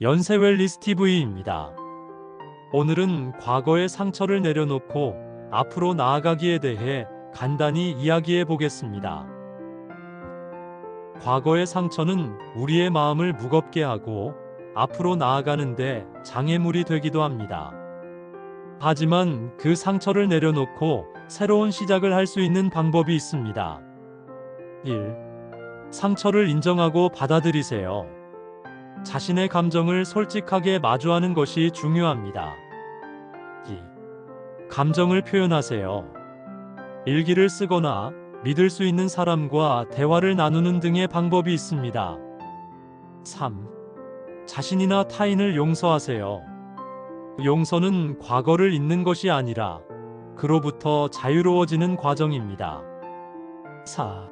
연세 웰리스 TV입니다. 오늘은 과거의 상처를 내려놓고 앞으로 나아가기에 대해 간단히 이야기해 보겠습니다. 과거의 상처는 우리의 마음을 무겁게 하고 앞으로 나아가는데 장애물이 되기도 합니다. 하지만 그 상처를 내려놓고 새로운 시작을 할 수 있는 방법이 있습니다. 1. 상처를 인정하고 받아들이세요. 자신의 감정을 솔직하게 마주하는 것이 중요합니다. 2. 감정을 표현하세요. 일기를 쓰거나 믿을 수 있는 사람과 대화를 나누는 등의 방법이 있습니다. 3. 자신이나 타인을 용서하세요. 용서는 과거를 잊는 것이 아니라 그로부터 자유로워지는 과정입니다. 4.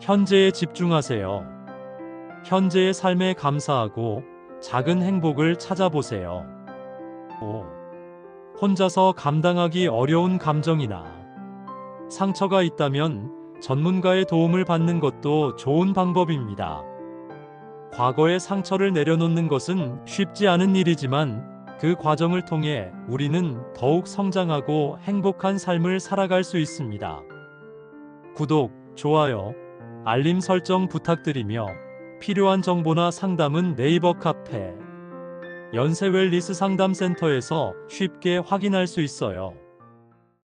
현재에 집중하세요. 현재의 삶에 감사하고 작은 행복을 찾아보세요. 5. 혼자서 감당하기 어려운 감정이나 상처가 있다면 전문가의 도움을 받는 것도 좋은 방법입니다. 과거의 상처를 내려놓는 것은 쉽지 않은 일이지만 그 과정을 통해 우리는 더욱 성장하고 행복한 삶을 살아갈 수 있습니다. 구독, 좋아요, 알림 설정 부탁드리며 필요한 정보나 상담은 네이버 카페 연세 웰리스 상담센터에서 쉽게 확인할 수 있어요.